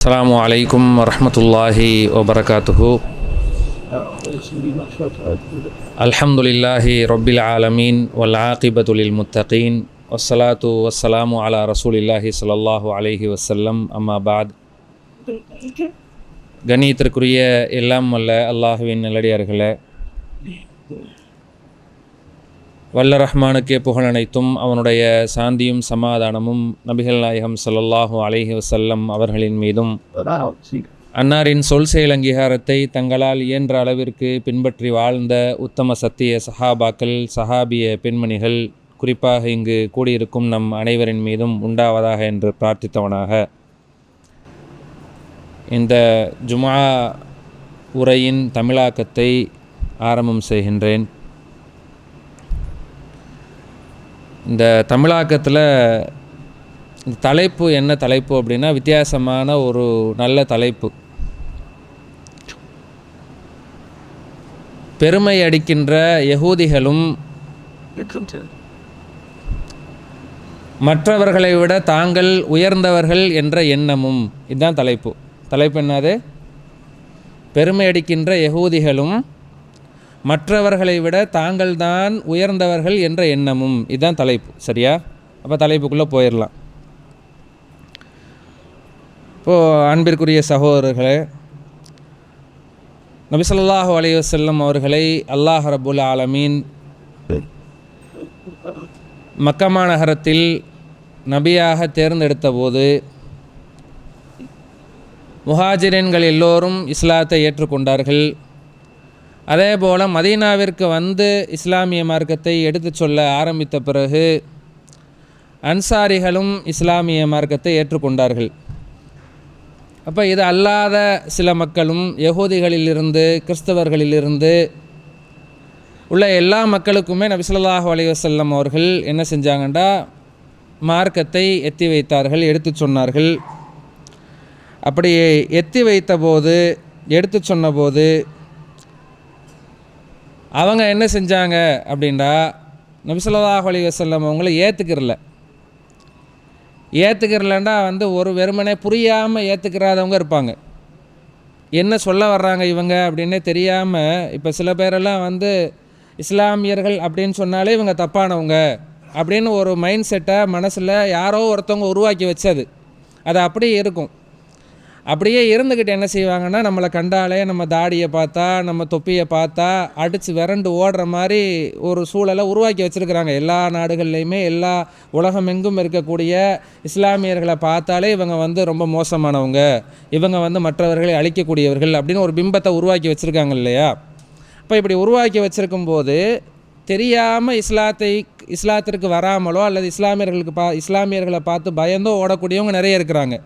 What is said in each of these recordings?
السلام عليكم ورحمة الله وبركاته الحمد لله رب العالمين والعاقبة للمتقين والصلاة والسلام على رسول الله صلى الله عليه وسلم أما بعد கணியத்திற்குரிய எல்லாம் வல்ல அல்லாஹுவின் நல்லடியார்களே வல்ல ரஹ்மானுக்கே புகழ் அனைத்தும் அவனுடைய சாந்தியும் சமாதானமும் நபிகள் நாயகம் ஸல்லல்லாஹு அலைஹி வசல்லம் அவர்களின் மீதும். அன்னாரின் சொல் செயல் அங்கீகாரத்தை தங்களால் இயன்ற அளவிற்கு பின்பற்றி வாழ்ந்த உத்தம சத்திய சஹாபாக்கள் சஹாபிய பெண்மணிகள் குறிப்பாக இங்கு கூடியிருக்கும் நம் அனைவரின் மீதும் உண்டாவதாக என்று பிரார்த்தித்தவனாக. இந்த ஜுமா உரையின் தமிழாக்கத்தை ஆரம்பம் செய்கின்றேன். இந்த தமிழாக்கத்தில் இந்த தலைப்பு என்ன தலைப்பு அப்படின்னா வித்தியாசமான ஒரு நல்ல தலைப்பு. பெருமை அடிக்கின்ற யகூதிகளும் மற்றவர்களை விட தாங்கள் உயர்ந்தவர்கள் என்ற எண்ணமும். இதுதான் தலைப்பு. தலைப்பு என்னது? பெருமை அடிக்கின்ற யகூதிகளும் மற்றவர்களை விட தாங்கள்தான் உயர்ந்தவர்கள் என்ற எண்ணமும். இதுதான் தலைப்பு. சரியா? அப்போ தலைப்புக்குள்ளே போயிடலாம் இப்போது அன்பிற்குரிய சகோதரர்களே நபிசல்லாஹு ஸல்லல்லாஹு அவர்களை அல்லாஹ் ரபுல் ஆலமீன் மக்கமா நகரத்தில் நபியாக தேர்ந்தெடுத்த போது முஹாஜிரன்கள் எல்லோரும் இஸ்லாத்தை ஏற்றுக்கொண்டார்கள். அதே போல் மதீனாவிற்கு வந்து இஸ்லாமிய மார்க்கத்தை எடுத்துச் சொல்ல ஆரம்பித்த பிறகு அன்சாரிகளும் இஸ்லாமிய மார்க்கத்தை ஏற்றுக்கொண்டார்கள். அப்போ இது அல்லாத சில மக்களும் யகூதிகளிலிருந்து கிறிஸ்தவர்களிலிருந்து உள்ள எல்லா மக்களுக்குமே நபி அலைவசல்லம் அவர்கள் என்ன செஞ்சாங்கண்டா? மார்க்கத்தை எத்தி வைத்தார்கள் எடுத்து சொன்னார்கள். அப்படி எத்தி வைத்தபோது எடுத்து சொன்னபோது அவங்க என்ன செஞ்சாங்க அப்படின்னா நபிசல்லாஹ் அலி வசல்லம் அவங்கள ஏற்றுக்கிறல ஏற்றுக்கிறலன்னா வந்து ஒரு வெறுமனே புரியாமல் ஏற்றுக்கிறாதவங்க இருப்பாங்க. என்ன சொல்ல வர்றாங்க இவங்க அப்படின்னே தெரியாமல் இப்போ சில பேரெல்லாம் வந்து இஸ்லாமியர்கள் அப்படின்னு சொன்னாலே இவங்க தப்பானவங்க அப்படின்னு ஒரு மைண்ட் செட்டை மனசில் யாரோ ஒருத்தவங்க உருவாக்கி வச்சது. அது அப்படியே இருக்கும். அப்படியே இருந்துக்கிட்டு என்ன செய்வாங்கன்னா நம்மளை கண்டாலே நம்ம தாடியை பார்த்தா நம்ம தொப்பியை பார்த்தா அடித்து விரண்டு ஓடுற மாதிரி ஒரு சூழலை உருவாக்கி வச்சுருக்கிறாங்க. எல்லா நாடுகள்லையுமே எல்லா உலகம் எங்கும் இருக்கக்கூடிய இஸ்லாமியர்களை பார்த்தாலே இவங்க வந்து ரொம்ப மோசமானவங்க. இவங்க வந்து மற்றவர்களை அழிக்கக்கூடியவர்கள் அப்படின்னு ஒரு பிம்பத்தை உருவாக்கி வச்சுருக்காங்க இல்லையா? இப்போ இப்படி உருவாக்கி வச்சுருக்கும் போது தெரியாமல் இஸ்லாத்தை இஸ்லாத்திற்கு வராமலோ அல்லது இஸ்லாமியர்களுக்கு பா இஸ்லாமியர்களை பார்த்து பயந்தோ ஓடக்கூடியவங்க நிறைய இருக்கிறாங்க.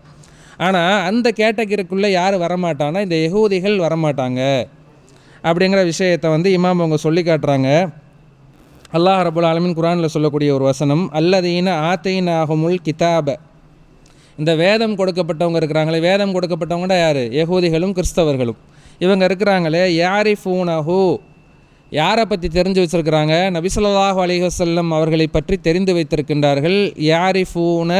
ஆனால் அந்த கேட்டகரிக்குள்ளே யார் வரமாட்டான்னா இந்த யகூதிகள் வரமாட்டாங்க. அப்படிங்கிற விஷயத்தை வந்து இமாம் அவங்க சொல்லி காட்டுறாங்க. அல்லாஹ் ரபுல் ஆலமின் குரானில் சொல்லக்கூடிய ஒரு வசனம் அல்லதீன ஆத்தையின் ஆகுமுல் கிதாப. இந்த வேதம் கொடுக்கப்பட்டவங்க இருக்கிறாங்களே வேதம் கொடுக்கப்பட்டவங்கடா யார்? யகூதிகளும் கிறிஸ்தவர்களும். இவங்க இருக்கிறாங்களே யாரி ஃபூனஹூ யாரை பற்றி தெரிஞ்சு வச்சுருக்கிறாங்க? நபிசல்லாஹு அலி வசல்லம் அவர்களை பற்றி தெரிந்து வைத்திருக்கின்றார்கள் யாரி ஃபூன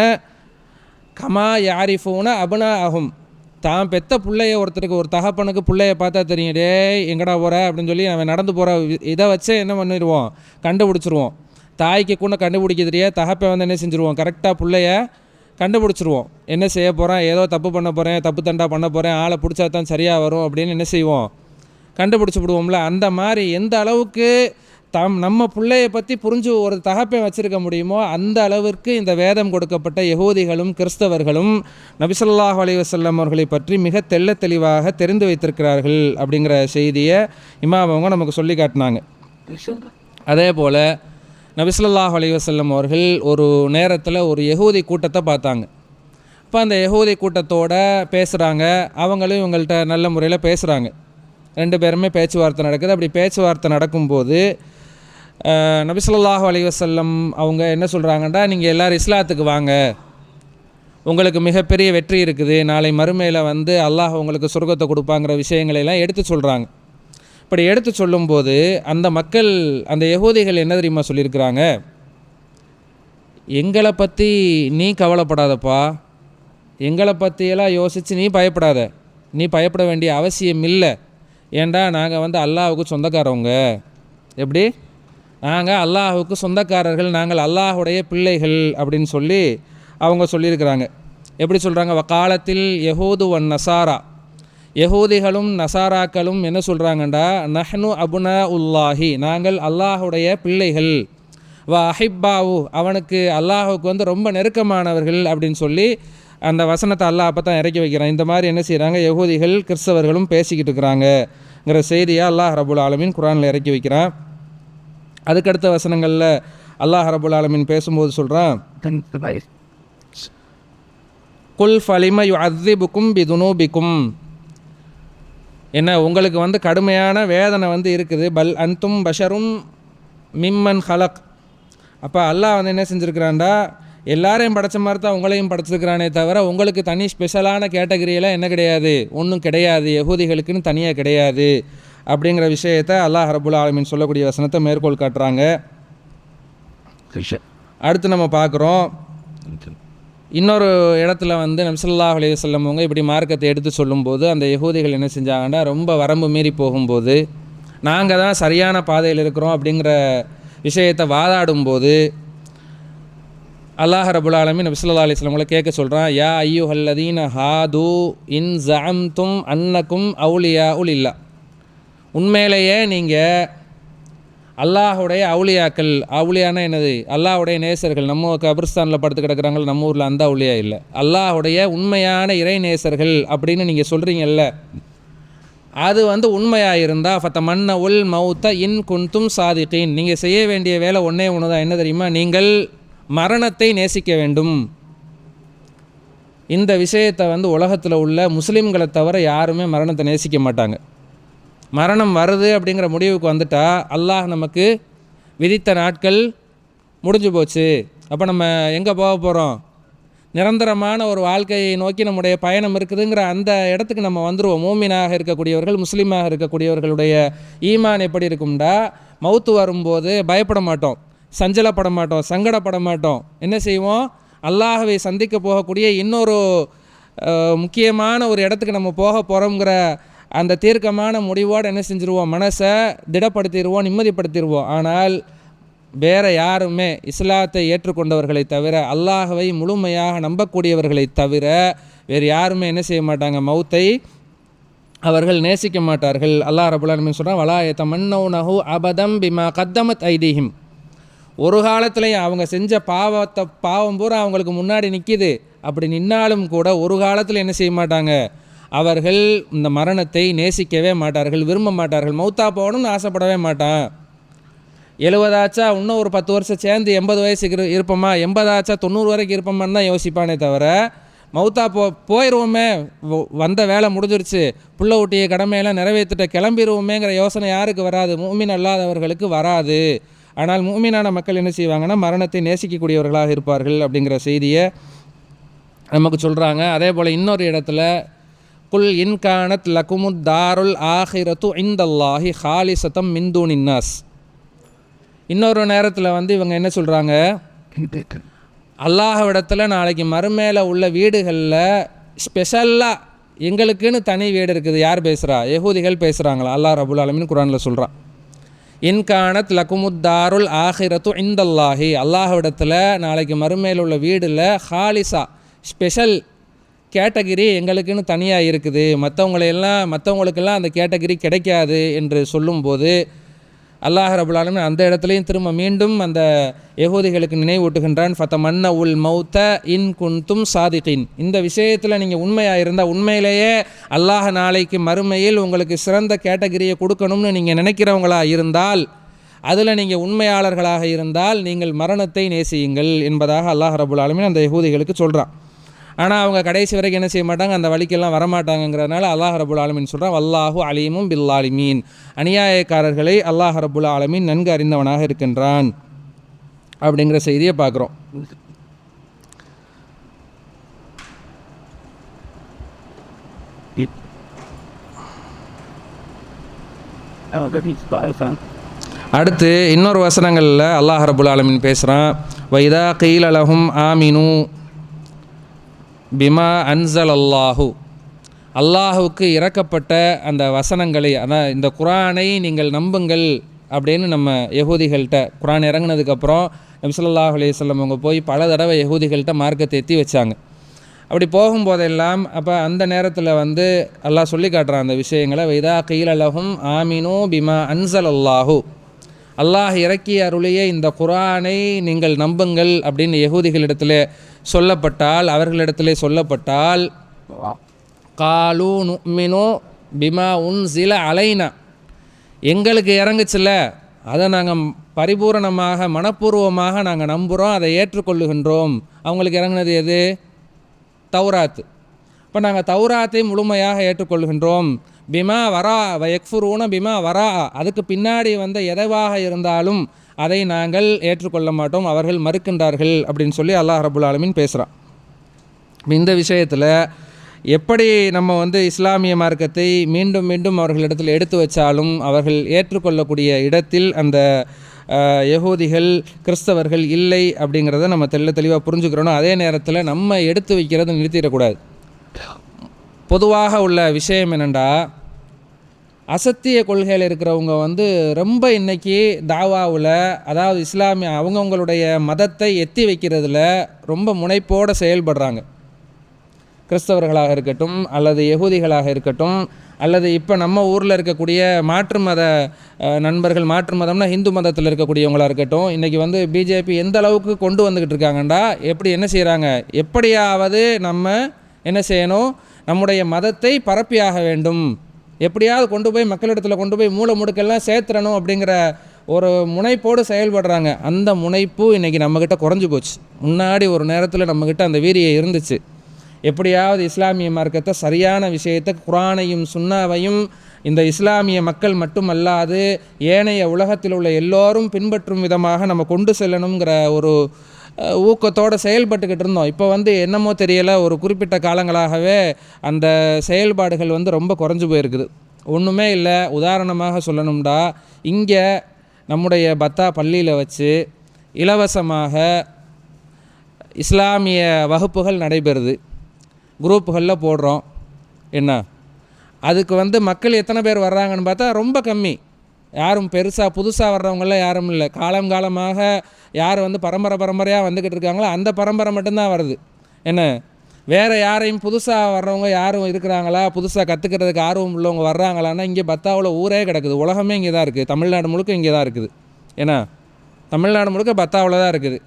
கமா யாரிஃபூன அபுனா ஆகும் தான் பெத்த பிள்ளைய ஒருத்தருக்கு ஒரு தகப்பனுக்கு பிள்ளைய பார்த்தா தெரியும் டே எங்கடா போகிற அப்படின்னு சொல்லி அவன் நடந்து போகிற இதை வச்சே என்ன பண்ணிடுவோம் கண்டுபிடிச்சிருவோம் தாய்க்கு கூட கண்டுபிடிக்க தகப்பை வந்து என்ன செஞ்சுருவோம் கரெக்டாக பிள்ளைய கண்டுபிடிச்சிருவோம் என்ன செய்ய போகிறேன் ஏதோ தப்பு பண்ண போகிறேன் தப்பு தண்டா பண்ண போகிறேன் ஆளை பிடிச்சா தான் சரியாக வரும் அப்படின்னு என்ன செய்வோம் கண்டுபிடிச்சி விடுவோம்ல. அந்த மாதிரி எந்த அளவுக்கு தம் நம்ம பிள்ளையை பற்றி புரிஞ்சு ஒரு தகப்பை வச்சுருக்க முடியுமோ அந்த அளவிற்கு இந்த வேதம் கொடுக்கப்பட்ட யகூதிகளும் கிறிஸ்தவர்களும் நபிசல்லாஹ் அலிவசல்லம் அவர்களை பற்றி மிக தெள்ள தெளிவாக தெரிந்து வைத்திருக்கிறார்கள் அப்படிங்கிற செய்தியை இமாம் அவங்க நமக்கு சொல்லி காட்டினாங்க. அதே போல் நபிசல்லாஹ் அலிவசல்லம் அவர்கள் ஒரு நேரத்தில் ஒரு யகூதி கூட்டத்தை பார்த்தாங்க. இப்போ அந்த யகூதி கூட்டத்தோட பேசுகிறாங்க அவங்களும் இவங்கள்ட்ட நல்ல முறையில் பேசுகிறாங்க ரெண்டு பேருமே பேச்சுவார்த்தை நடக்குது. அப்படி பேச்சுவார்த்தை நடக்கும்போது நபிசல்லாஹு அலிவசல்லம் அவங்க என்ன சொல்கிறாங்கன்னா நீங்கள் எல்லோரும் இஸ்லாத்துக்கு வாங்க. உங்களுக்கு மிகப்பெரிய வெற்றி இருக்குது. நாளை மறுமையில் வந்து அல்லாஹ் உங்களுக்கு சொர்க்கத்தை கொடுப்பாங்கிற விஷயங்களையெல்லாம் எடுத்து சொல்கிறாங்க இப்படி எடுத்து சொல்லும்போது அந்த மக்கள் அந்த யகோதிகள் என்ன தெரியுமா சொல்லியிருக்கிறாங்க? எங்களை பற்றி நீ கவலைப்படாதப்பா. எங்களை பற்றியெல்லாம் யோசித்து நீ பயப்படாத. நீ பயப்பட வேண்டிய அவசியம் இல்லை. ஏண்டா நாங்கள் வந்து அல்லாவுக்கு சொந்தக்காரவங்க. எப்படி? நாங்கள் அல்லாஹுக்கு சொந்தக்காரர்கள் நாங்கள் அல்லாஹுடைய பிள்ளைகள் அப்படின்னு சொல்லி அவங்க சொல்லியிருக்கிறாங்க. எப்படி சொல்கிறாங்க வக்காலத்தில் யஹூது ஒன் நசாரா. யகூதிகளும் நசாராக்களும் என்ன சொல்கிறாங்கண்டா நஹ்னு அபுனா உல்லாஹி நாங்கள் அல்லாஹுடைய பிள்ளைகள். வ அஹிப்பாவு அவனுக்கு அல்லாஹுக்கு வந்து ரொம்ப நெருக்கமானவர்கள் அப்படின்னு சொல்லி அந்த வசனத்தை அல்லாஹ் அப்போ தான் இறக்கி வைக்கிறான். இந்த மாதிரி என்ன செய்கிறாங்க யகூதிகள் கிறிஸ்தவர்களும் பேசிக்கிட்டு இருக்கிறாங்கங்கிற செய்தியை அல்லாஹ் ரபுல் ஆலமின் குரானில் இறக்கி வைக்கிறான். அதுக்கடுத்த வசனங்களில் அல்லாஹ் ரபுல் ஆலமின் பேசும்போது சொல்கிறான் குல் ஃபலிம யு அத்திபுக்கும் பிதுனூபிக்கும் என்ன உங்களுக்கு வந்து கடுமையான வேதனை வந்து இருக்குது. பல் அந்தும் பஷரும் மிம்மன் ஹலக். அப்போ அல்லாஹ் வந்து என்ன செஞ்சுருக்கிறான்டா எல்லாரையும் படைச்ச மாதிரி தான் உங்களையும் படைச்சிருக்கிறானே தவிர உங்களுக்கு தனி ஸ்பெஷலான கேட்டகரியெல்லாம் என்ன கிடையாது? ஒன்றும் கிடையாது. யகூதிகளுக்குன்னு தனியாக கிடையாது. அப்படிங்கிற விஷயத்தை அல்லாஹ் ரபுல் ஆலமின் சொல்லக்கூடிய வசனத்தை மேற்கோள் காட்டுறாங்க. அடுத்து நம்ம பார்க்குறோம். இன்னொரு இடத்துல வந்து நம்சல்லாஹ் அலைஹி வஸல்லம் அவங்க இப்படி மார்க்கத்தை எடுத்து சொல்லும்போது அந்த யகூதிகள் என்ன செஞ்சாங்கன்னா ரொம்ப வரம்பு மீறி போகும்போது நாங்கள் தான் சரியான பாதையில் இருக்கிறோம் அப்படிங்கிற விஷயத்தை வாதாடும்போது அல்லாஹ் ரபுல் ஆலமீன் நபி ஸல்லல்லாஹு கேட்க சொல்கிறான் யா ஐயோ ஹல்லதீன் ஹாது இன் ஜஅம்தும் அன்னக்கும் அவுலியா இல்லா உண்மையிலேயே நீங்கள் அல்லாஹுடைய அவுளியாக்கள் அவுளியானா என்னது? அல்லாஹுடைய நேசர்கள் நம்ம கபிரிஸ்தானில் படுத்து கிடக்குறாங்க நம்ம ஊரில் அந்த அவுளியா இல்லை. அல்லாஹுடைய உண்மையான இறை நேசர்கள் அப்படின்னு நீங்கள் சொல்கிறீங்கல்ல அது வந்து உண்மையாக இருந்தால் ஃபத்த மன்ன உல் மௌத்த இன் குந்தும் சாதிக்கின் நீங்கள் செய்ய வேண்டிய வேலை ஒன்றே ஒன்று தான் என்ன தெரியுமா? நீங்கள் மரணத்தை நேசிக்க வேண்டும். இந்த விஷயத்தை வந்து உலகத்தில் உள்ள முஸ்லீம்களை தவிர யாருமே மரணத்தை நேசிக்க மாட்டாங்க. மரணம் வருது அப்படிங்கிற முடிவுக்கு வந்துட்டால் அல்லாஹ் நமக்கு விதித்த நாட்கள் முடிஞ்சு போச்சு. அப்போ நம்ம எங்கே போக போகிறோம் நிரந்தரமான ஒரு வாழ்க்கையை நோக்கி நம்முடைய பயணம் இருக்குதுங்கிற அந்த இடத்துக்கு நம்ம வந்துடுவோம் மூமினாக இருக்கக்கூடியவர்கள் முஸ்லீமாக இருக்கக்கூடியவர்களுடைய ஈமான் எப்படி இருக்கும்டா? மௌத்து வரும்போது பயப்பட மாட்டோம் சஞ்சலப்பட மாட்டோம் சங்கடப்பட மாட்டோம். என்ன செய்வோம்? அல்லாஹவை சந்திக்க போகக்கூடிய இன்னொரு முக்கியமான ஒரு இடத்துக்கு நம்ம போக போகிறோங்கிற அந்த தீர்க்கமான முடிவோடு என்ன செஞ்சுருவோம்? மனசை திடப்படுத்திடுவோம் நிம்மதிப்படுத்திடுவோம் ஆனால் வேறு யாருமே இஸ்லாத்தை ஏற்றுக்கொண்டவர்களை தவிர அல்லாஹவை முழுமையாக நம்பக்கூடியவர்களை தவிர வேறு யாருமே என்ன செய்ய மாட்டாங்க? மௌத்தை அவர்கள் நேசிக்க மாட்டார்கள். அல்லாஹ் ரபுல்லாலுமே சொல்கிறான் வலாயத்த மன்னௌனஹு அபதம் பிமா கத்தமத் ஐதீஹிம். ஒரு காலத்துலையும் அவங்க செஞ்ச பாவத்தை பாவம் பூரா அவங்களுக்கு முன்னாடி நிற்கிது அப்படி நின்னாலும் கூட ஒரு காலத்தில் என்ன செய்ய மாட்டாங்க? அவர்கள் இந்த மரணத்தை நேசிக்கவே மாட்டார்கள் விரும்ப மாட்டார்கள். மௌத்தா போகணும்னு ஆசைப்படவே மாட்டான். எழுபதாச்சா இன்னும் ஒரு பத்து வருஷம் சேர்ந்து எண்பது வயசுக்கு இரு- இருப்போமா? எண்பதாச்சா? தொண்ணூறு வரைக்கும் இருப்போமான்னு தான் யோசிப்பானே தவிர மௌத்தா போ போயிடுவோமே வ- வந்த வேலை முடிஞ்சிருச்சு. புள்ள ஊட்டிய கடமையெல்லாம் நிறைவேற்றிட்ட கிளம்பிடுவோமேங்கிற யோசனை யாருக்கு வராது? மூமின் அல்லாதவர்களுக்கு வராது. ஆனால் மூமினான மக்கள் என்ன செய்வாங்கன்னா மரணத்தை நேசிக்கக்கூடியவர்களாக இருப்பார்கள் அப்படிங்கிற செய்தியை நமக்கு சொல்கிறாங்க அதே போல் இன்னொரு இடத்துல குல் இன்கானத் லகுமுத் தாருல் ஆஹிரத்து இந்தல்லாஹி ஹாலிசத்தம் மிந்தூனின்னாஸ் இன்னொரு நேரத்தில் வந்து இவங்க என்ன சொல்கிறாங்க அல்லாஹ்விடத்தில் நாளைக்கு மறுமேல உள்ள வீடுகளில் ஸ்பெஷலாக எங்களுக்குன்னு தனி வீடு இருக்குது. யார் பேசுகிறா யகூதிகள் பேசுகிறாங்களா அல்லாஹ் ரபுல் ஆலமின் குரானில் சொல்கிறான் இன்கானத் லகுமுத்தாருல் ஆஹிரத்து இந்தல்லாஹி. அல்லாஹ்விடத்தில் நாளைக்கு மறுமையில் உள்ள வீடில் ஹாலிசா ஸ்பெஷல் கேட்டகிரி எங்களுக்குன்னு தனியாக இருக்குது. மற்றவங்களையெல்லாம் மற்றவங்களுக்கெல்லாம் அந்த கேட்டகிரி கிடைக்காது என்று சொல்லும்போது அல்லாஹ் ரபுல் அந்த இடத்துலையும் திரும்ப மீண்டும் அந்த யகூதிகளுக்கு நினைவூட்டுகின்றான் ஃபத்த மன்ன உல் மௌத்த இன் குன்தும் சாதிகின். இந்த விஷயத்தில் நீங்கள் உண்மையாக இருந்தால் உண்மையிலேயே அல்லாஹ் நாளைக்கு மறுமையில் உங்களுக்கு சிறந்த கேட்டகிரியை கொடுக்கணும்னு நீங்கள் நினைக்கிறவங்களாக இருந்தால் அதில் நீங்கள் உண்மையாளர்களாக இருந்தால் நீங்கள் மரணத்தை நேசியுங்கள் என்பதாக அல்லாஹ் ரபுல் அந்த யகூதிகளுக்கு சொல்கிறான் ஆனால் அவங்க கடைசி வரைக்கும் என்ன செய்ய மாட்டாங்க? அந்த வழிக்கெல்லாம் வரமாட்டாங்கிறதுனால அல்லாஹ் ரபுல் ஆலமின் சொல்கிறான் வல்லாஹு அலீமும் பில்லாலிமீன் அநியாயக்காரர்களை அல்லாஹ் ரபுல் ஆலமின் நன்கு அறிந்தவனாக இருக்கின்றான் அப்படிங்கிற செய்தியை பார்க்குறோம். அடுத்து இன்னொரு வசனங்களில் அல்லாஹ் ரபுல் ஆலமீன் பேசுகிறான் வைதா கீல் அலஹும் ஆமினு பிமா அன்சல் அல்லாஹு அல்லாஹுவுக்கு இறக்கப்பட்ட அந்த வசனங்களை அதான் இந்த குரானை நீங்கள் நம்புங்கள் அப்படின்னு நம்ம யகூதிகள்கிட்ட குரான் இறங்குனதுக்கப்புறம் நபிசல்லாஹ் அலையம் அவங்க போய் பல தடவை யகூதிகள்கிட்ட மார்க்கத்தை எத்தி வச்சாங்க. அப்படி போகும்போதெல்லாம் அப்போ அந்த நேரத்தில் வந்து அல்லாஹ் சொல்லி காட்டுறான் அந்த விஷயங்களை வைதா கீழலகும் ஆமினோ பிமா அன்சல் அல்லாஹு அல்லாஹ் இறக்கிய அருளிய இந்த குரானை நீங்கள் நம்புங்கள் அப்படின்னு யகூதிகளிடத்தில் சொல்லப்பட்டால் அவர்களிடத்திலே சொல்லப்பட்டால் காலு நுமினோ பிமா உன் சில அலைனா. எங்களுக்கு இறங்குச்சில்ல அதை நாங்கள் பரிபூரணமாக மனப்பூர்வமாக நாங்கள் நம்புகிறோம் அதை ஏற்றுக்கொள்ளுகின்றோம். அவங்களுக்கு இறங்குனது எது? தௌராத்து. இப்போ நாங்கள் தௌராத்தை முழுமையாக ஏற்றுக்கொள்கின்றோம். பிமா வரா எக்ஃபுரூன பிமா வரா. அதுக்கு பின்னாடி வந்த எதவாக இருந்தாலும் அதை நாங்கள் ஏற்றுக்கொள்ள மாட்டோம். அவர்கள் மறுக்கின்றார்கள் அப்படின்னு சொல்லி அல்லாஹ் ரபுல் ஆலமின் பேசுகிறான் இந்த விஷயத்தில் எப்படி நம்ம வந்து இஸ்லாமிய மார்க்கத்தை மீண்டும் மீண்டும் அவர்களிடத்தில் எடுத்து வச்சாலும் அவர்கள் ஏற்றுக்கொள்ளக்கூடிய இடத்தில் அந்த யகூதிகள் கிறிஸ்தவர்கள் இல்லை அப்படிங்கிறத நம்ம தெல்ல தெளிவாக புரிஞ்சுக்கிறோம் அதே நேரத்தில் நம்ம எடுத்து வைக்கிறத நிறுத்திடக்கூடாது. பொதுவாக உள்ள விஷயம் என்னென்னா அசத்திய கொள்கையில் இருக்கிறவங்க வந்து ரொம்ப இன்னைக்கு தாவாவில் அதாவது இஸ்லாமிய அவங்கவுங்களுடைய மதத்தை எத்தி வைக்கிறதுல ரொம்ப முனைப்போடு செயல்படுறாங்க. கிறிஸ்தவர்களாக இருக்கட்டும் அல்லது யகூதிகளாக இருக்கட்டும் அல்லது இப்போ நம்ம ஊரில் இருக்கக்கூடிய மாற்று மத நண்பர்கள் மாற்று மதம்னா இந்து மதத்தில் இருக்கக்கூடியவங்களாக இருக்கட்டும் இன்றைக்கி வந்து பிஜேபி எந்த அளவுக்கு கொண்டு வந்துக்கிட்டு இருக்காங்கண்டா எப்படி என்ன செய்கிறாங்க எப்படியாவது நம்ம என்ன செய்யணும் நம்முடைய மதத்தை பரப்பியாக வேண்டும். எப்படியாவது கொண்டு போய் மக்களிடத்தில் கொண்டு போய் மூளை முடுக்கெல்லாம் சேர்த்துறணும் அப்படிங்கிற ஒரு முனைப்போடு செயல்படுறாங்க. அந்த முனைப்பு இன்றைக்கி நம்மக்கிட்ட குறைஞ்சி போச்சு. முன்னாடி ஒரு நேரத்தில் நம்மக்கிட்ட அந்த வீரியம் இருந்துச்சு. எப்படியாவது இஸ்லாமிய மார்க்கத்தை சரியான விஷயத்தை குரானையும் சுன்னாவையும் இந்த இஸ்லாமிய மக்கள் மட்டுமல்லாது ஏனைய உலகத்தில் உள்ள எல்லோரும் பின்பற்றும் விதமாக நம்ம கொண்டு செல்லணுங்கிற ஒரு ஊக்கத்தோடு செயல்பட்டுக்கிட்டு இருந்தோம். இப்போ வந்து என்னமோ தெரியலை ஒரு குறிப்பிட்ட காலங்களாகவே அந்த செயல்பாடுகள் வந்து ரொம்ப குறைஞ்சு போயிருக்குது. ஒன்றுமே இல்லை. உதாரணமாக சொல்லணும்டா இங்கே நம்முடைய பத்தா பள்ளியில் வச்சு இலவசமாக இஸ்லாமிய வகுப்புகள் நடைபெறுது. குரூப்புகளில் போடுறோம். என்ன? அதுக்கு வந்து மக்கள் எத்தனை பேர் வர்றாங்கன்னு பார்த்தா ரொம்ப கம்மி. யாரும் பெருசாக புதுசாக வர்றவங்களாம் யாரும் இல்லை. காலம் காலமாக யார் வந்து பரம்பரை பரம்பரையாக வந்துக்கிட்டு இருக்காங்களோ அந்த பரம்பரை மட்டும்தான் வருது. என்ன? வேறு யாரையும் புதுசாக வர்றவங்க யாரும் இருக்கிறாங்களா? புதுசாக கற்றுக்கிறதுக்கு ஆர்வம் உள்ளவங்க வர்றாங்களான்னா இங்கே பத்தாவில் ஊரே கிடக்குது. உலகமே இங்கே தான் இருக்குது. தமிழ்நாடு முழுக்க இங்கே தான் இருக்குது. ஏன்னா தமிழ்நாடு முழுக்க பத்தாவில் தான் இருக்குது.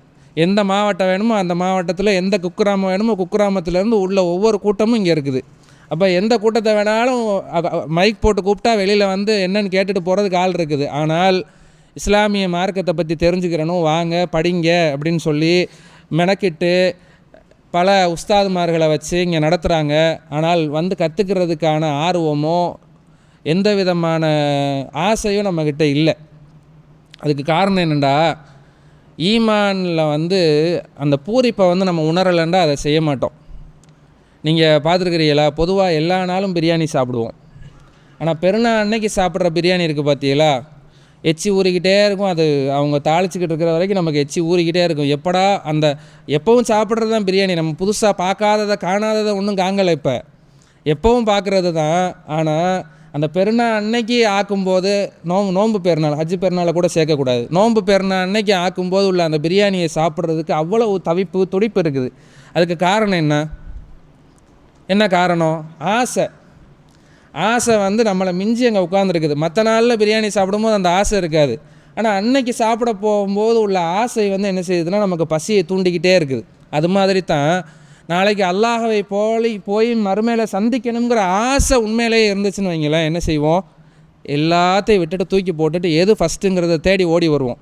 எந்த மாவட்டம் வேணுமோ அந்த மாவட்டத்தில் எந்த குக்கிராமம் வேணுமோ குக்கிராமத்துலேருந்து உள்ள ஒவ்வொரு கூட்டமும் இங்கே இருக்குது. அப்போ எந்த கூட்டத்தை வேணாலும் மைக் போட்டு கூப்பிட்டா வெளியில் வந்து என்னன்னு கேட்டுட்டு போகிறதுக்கு ஆள் இருக்குது. ஆனால் இஸ்லாமிய மார்க்கத்தை பற்றி தெரிஞ்சுக்கிறணும் வாங்க படிங்க அப்படின்னு சொல்லி மெனக்கிட்டு பல உஸ்தாதுமார்களை வச்சு இங்கே நடத்துகிறாங்க ஆனால் வந்து கற்றுக்கிறதுக்கான ஆர்வமோ எந்த விதமான ஆசையும் நம்மக்கிட்ட இல்லை. அதுக்கு காரணம் என்னென்னா ஈமானில் வந்து அந்த பூரிப்பை வந்து நம்ம உணரலைண்டா அதை செய்ய மாட்டோம். நீங்கள் பார்த்துருக்குறீங்களா? பொதுவாக எல்லா நாளும் பிரியாணி சாப்பிடுவோம். ஆனால் பெருநாள் அன்னைக்கு சாப்பிட்ற பிரியாணி இருக்குது பார்த்தீங்களா எச்சி ஊறிக்கிட்டே இருக்கும். அது அவங்க தாளிச்சிக்கிட்டு இருக்கிற வரைக்கும் நமக்கு எச்சி ஊறிக்கிட்டே இருக்கும். எப்படா அந்த எப்பவும் சாப்பிட்றது தான் பிரியாணி. நம்ம புதுசாக பார்க்காததை காணாததை ஒன்றும் காங்கலை இப்போ. எப்பவும் பார்க்குறது தான். ஆனால் அந்த பெருநாள் அன்னைக்கு ஆக்கும்போது நோம்பு நோன்பு பெருநாள் ஹஜ்ஜு பெருநாளை கூட சேர்க்கக்கூடாது. நோன்பு பெருநாள் அன்னைக்கு ஆக்கும்போது உள்ள அந்த பிரியாணியை சாப்பிட்றதுக்கு அவ்வளோ தவிப்பு துடிப்பு இருக்குது. அதுக்கு காரணம் என்ன? என்ன காரணம்? ஆசை. ஆசை வந்து நம்மளை மிஞ்சி அங்கே உட்காந்துருக்குது மற்ற நாளில் பிரியாணி சாப்பிடும்போது அந்த ஆசை இருக்காது. ஆனால் அன்னைக்கு சாப்பிட போகும்போது உள்ள ஆசை வந்து என்ன செய்யுதுன்னா நமக்கு பசியை தூண்டிக்கிட்டே இருக்குது. அது மாதிரி தான் நாளைக்கு அல்லாஹவை போலி போய் மறுமையில் சந்திக்கணுங்கிற ஆசை உண்மையிலேயே இருந்துச்சுன்னு வைங்களேன். என்ன செய்வோம்? எல்லாத்தையும் விட்டுட்டு தூக்கி போட்டுட்டு எது ஃபஸ்ட்டுங்கிறத தேடி ஓடி வருவோம்.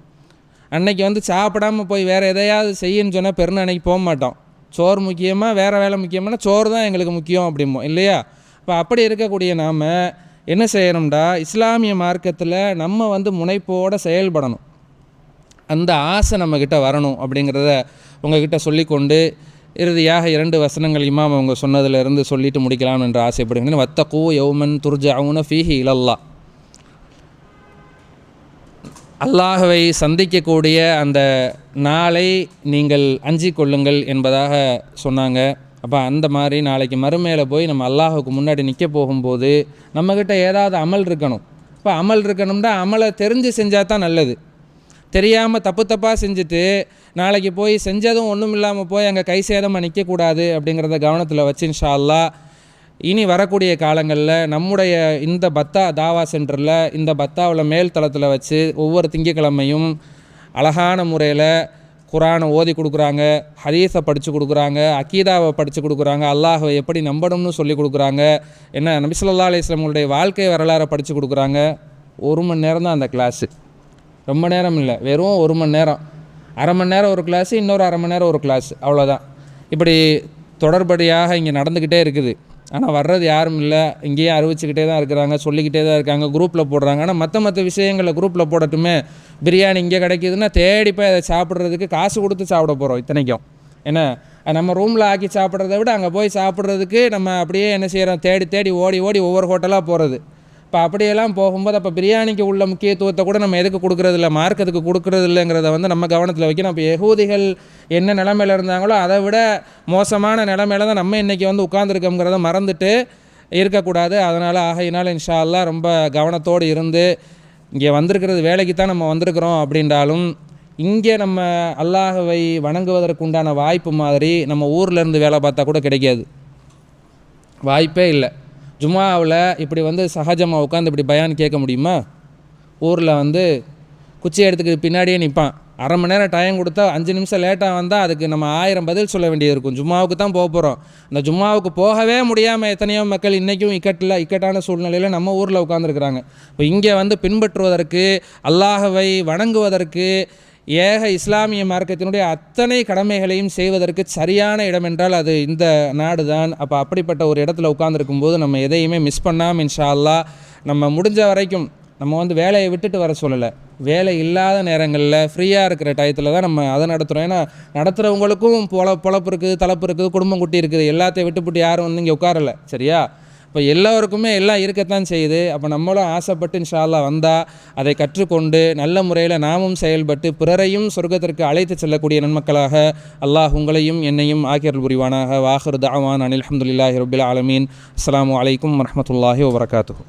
அன்னைக்கு வந்து சாப்பிடாம போய் வேறு எதையாவது செய்யுன்னு சொன்னால் பெருநாளைக்கு போக மாட்டோம். சோறு முக்கியமாக வேறு வேலை முக்கியமான சோறு தான் எங்களுக்கு முக்கியம் அப்படிமோ இல்லையா? இப்போ அப்படி இருக்கக்கூடிய நாம் என்ன செய்யணும்டா? இஸ்லாமிய மார்க்கத்தில் நம்ம வந்து முனைப்போடு செயல்படணும். அந்த ஆசை நம்மக்கிட்ட வரணும் அப்படிங்கிறத உங்ககிட்ட சொல்லிக்கொண்டு இறுதியாக இரண்டு வசனங்கள் இமாம் அவங்க சொன்னதிலிருந்து சொல்லிட்டு முடிக்கலாம் என்று ஆசைப்படுகிறேன். வத்தக்கூ யௌமன் துர்ஜவுன ஃபீஹி இலல்லா அல்லாஹுவை சந்திக்கக்கூடிய அந்த நாளை நீங்கள் அஞ்சிக் கொள்ளுங்கள் என்பதாக சொன்னாங்க. அப்போ அந்த மாதிரி நாளைக்கு மறுமையில் போய் நம்ம அல்லாஹுக்கு முன்னாடி நிற்க போகும்போது நம்மக்கிட்ட ஏதாவது அமல் இருக்கணும். இப்போ அமல் இருக்கணும்னா அமலை தெரிஞ்சு செஞ்சால் தான் நல்லது. தெரியாமல் தப்பு தப்பாக செஞ்சுட்டு நாளைக்கு போய் செஞ்சதும் ஒன்றும் இல்லாமல் போய் அங்கே கை சேதமாக நிற்கக்கூடாது அப்படிங்கிறத கவனத்தில் வச்சு இன்ஷா அல்லாஹ் இனி வரக்கூடிய காலங்களில் நம்முடைய இந்த பத்தா தாவா சென்டரில் இந்த பத்தாவில் மேல் தளத்தில் வச்சு ஒவ்வொரு திங்கக்கிழமையும் அழகான முறையில் குரானை ஓதி கொடுக்குறாங்க ஹதீஸை படித்து கொடுக்குறாங்க அக்கீதாவை படித்து கொடுக்குறாங்க அல்லாஹை எப்படி நம்பணும்னு சொல்லி கொடுக்குறாங்க என்ன நபிசுல்லா அலிஸ்லாமுடைய வாழ்க்கை வரலாறை படித்து கொடுக்குறாங்க. ஒரு மணி நேரம் தான் அந்த கிளாஸு ரொம்ப நேரம் இல்லை வெறும் ஒரு மணி நேரம். அரை மணி நேரம் ஒரு கிளாஸு இன்னொரு அரை மணி நேரம் ஒரு கிளாஸ் அவ்வளோதான் இப்படி தொடர்படியாக இங்கே நடந்துக்கிட்டே இருக்குது. ஆனால் வர்றது யாரும் இல்லை. இங்கேயே அறிவிச்சுக்கிட்டே தான் இருக்கிறாங்க சொல்லிக்கிட்டே தான் இருக்காங்க குரூப்பில் போடுறாங்க. ஆனால் மற்ற மற்ற விஷயங்களை குரூப்பில் போடட்டுமே. பிரியாணி இங்கே கிடைக்குதுன்னா தேடி போய் அதை சாப்பிட்றதுக்கு காசு கொடுத்து சாப்பிட போகிறோம் இத்தனைக்கும். என்ன? நம்ம ரூமில் ஆக்கி சாப்பிட்றத விட அங்கே போய் சாப்பிட்றதுக்கு நம்ம அப்படியே என்ன செய்கிறோம் தேடி தேடி ஓடி ஓடி ஒவ்வொரு ஹோட்டலாக போகிறது இப்போ அப்படியெல்லாம் போகும்போது அப்போ பிரியாணிக்கு உள்ள முக்கியத்துவத்தை கூட நம்ம எதுக்கு கொடுக்குறது இல்லை மார்க்கத்துக்கு கொடுக்குறது இல்லைங்கிறத வந்து நம்ம கவனத்தில் வைக்கணும். அப்போ யகூதிகள் என்ன நிலமையில இருந்தாங்களோ அதை விட மோசமான நிலமையில தான் நம்ம இன்றைக்கி வந்து உட்காந்துருக்கோங்கிறத மறந்துட்டு இருக்கக்கூடாது. அதனால் ஆகையினால் இன்ஷா அல்லா ரொம்ப கவனத்தோடு இருந்து இங்கே வந்திருக்கிறது வேலைக்கு தான் நம்ம வந்திருக்கிறோம் அப்படின்றாலும் இங்கே நம்ம அல்லாஹவை வணங்குவதற்கு உண்டான வாய்ப்பு மாதிரி நம்ம ஊரில் இருந்து வேலை பார்த்தா கூட கிடைக்காது. வாய்ப்பே இல்லை. ஜும்மாவில் இப்படி வந்து சகஜமாக உட்காந்து இப்படி பயான் கேட்க முடியுமா? ஊரில் வந்து குச்சி எடுத்துக்கு பின்னாடியே நிற்பான் அரை மணி நேரம் டைம் கொடுத்தா அஞ்சு நிமிஷம் லேட்டாக வந்தால் அதுக்கு நம்ம ஆயிரம் பதில் சொல்ல வேண்டியது இருக்கும். ஜும்மாவுக்கு தான் போக போகிறோம் அந்த ஜும்மாவுக்கு போகவே முடியாமல் எத்தனையோ மக்கள் இன்றைக்கும் இக்கட்டில் இக்கட்டான சூழ்நிலையில் நம்ம ஊரில் உட்காந்துருக்குறாங்க இப்போ இங்கே வந்து பின்பற்றுவதற்கு அல்லாஹவை வணங்குவதற்கு ஏக இஸ்லாமிய மார்க்கத்தினுடைய அத்தனை கடமைகளையும் செய்வதற்கு சரியான இடம் என்றால் அது இந்த நாடு தான் அப்போ அப்படிப்பட்ட ஒரு இடத்துல உட்காந்துருக்கும் போது நம்ம எதையுமே மிஸ் பண்ணாமல் இன்ஷா அல்லா நம்ம முடிஞ்ச வரைக்கும் நம்ம வந்து வேலையை விட்டுட்டு வர சொல்லலை. வேலை இல்லாத நேரங்களில் ஃப்ரீயாக இருக்கிற டயத்தில் தான் நம்ம அதை நடத்துகிறோம் ஏன்னா நடத்துகிறவங்களுக்கும் பொல பொழப்பு இருக்குது தலைப்பு இருக்குது குடும்பம் குட்டி இருக்குது. எல்லாத்தையும் விட்டுப்புட்டு யாரும் வந்து இங்கே உட்காரலை. சரியா? இப்போ எல்லோருக்குமே எல்லாம் இருக்கத்தான் செய்யுது. அப்போ நம்மளும் ஆசைப்பட்டு இன்ஷால்லா வந்தால் அதை கற்றுக்கொண்டு நல்ல முறையில் நாமும் செயல்பட்டு பிறரையும் சொர்க்கத்திற்கு அழைத்து செல்லக்கூடிய நன்மக்களாக அல்லாஹ் உங்களையும் என்னையும் ஆக்கியர் புரிவானாக. வாஹர் தாவான் அனில் அஹமதுல்லாஹி ரபுல் ஆலமீன். அஸ்லாம் வலைக்கம் வரமத்துல்லாஹி வபரகாத்துஹு.